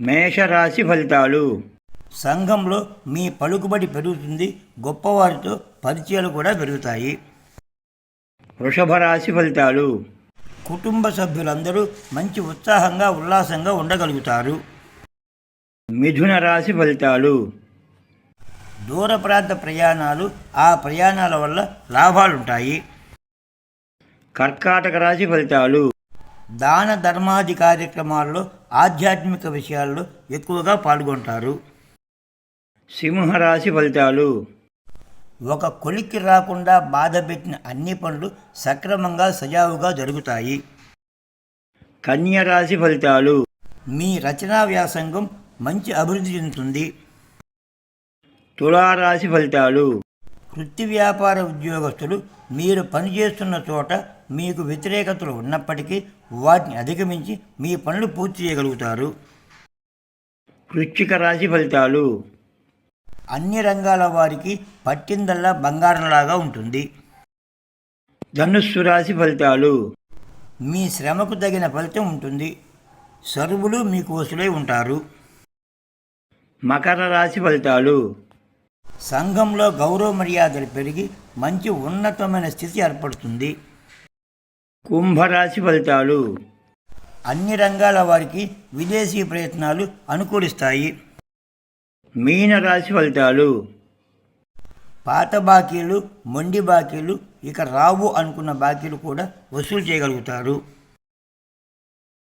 మేషరాశి ఫలితాలు. సంఘంలో మీ పలుకుబడి పెరుగుతుంది గొప్పవారితో పరిచయాలు కూడా పెరుగుతాయి. వృషభ రాశి ఫలితాలు. కుటుంబ సభ్యులందరూ మంచి ఉత్సాహంగా ఉల్లాసంగా ఉండగలుగుతారు. మిథున రాశి ఫలితాలు. దూర ప్రాంత ప్రయాణాలు ఆ ప్రయాణాల వల్ల లాభాలుంటాయి. కర్కాటక రాశి ఫలితాలు. దాన ధర్మాది కార్యక్రమాల్లో ఆధ్యాత్మిక విషయాల్లో ఎక్కువగా పాల్గొంటారు. సింహరాశి ఫలితాలు. ఒక కొలిక్కి రాకుండా బాధ పెట్టిన అన్ని పనులు సక్రమంగా సజావుగా జరుగుతాయి. కన్య రాశి ఫలితాలు. మీ రచనా వ్యాసంగం మంచి అభివృద్ధి చెందుతుంది. తులారాశి ఫలితాలు. వృత్తి వ్యాపార ఉద్యోగస్తులు మీరు పనిచేస్తున్న చోట మీకు వ్యతిరేకతలు ఉన్నప్పటికీ వాటిని అధిగమించి మీ పనులు పూర్తి చేయగలుగుతారు. వృశ్చిక రాశి ఫలితాలు. అన్ని రంగాల వారికి పట్టిందల్లా బంగారంలాగా ఉంటుంది. ధనుస్సు రాశి ఫలితాలు. మీ శ్రమకు తగిన ఫలితం ఉంటుంది. సరువులు మీకు వసులై ఉంటారు. మకర రాశి ఫలితాలు. సంఘంలో గౌరవ మర్యాదలు పెరిగి మంచి ఉన్నతమైన స్థితి ఏర్పడుతుంది. కుంభరాశి ఫలితాలు. అన్ని రంగాల వారికి విదేశీ ప్రయత్నాలు అనుకూలిస్తాయి. మీన రాశి ఫలితాలు. పాత బాకీలు మొండి బాకీలు ఇక రావు అనుకున్న బాకీలు కూడా వసూలు చేయగలుగుతారు.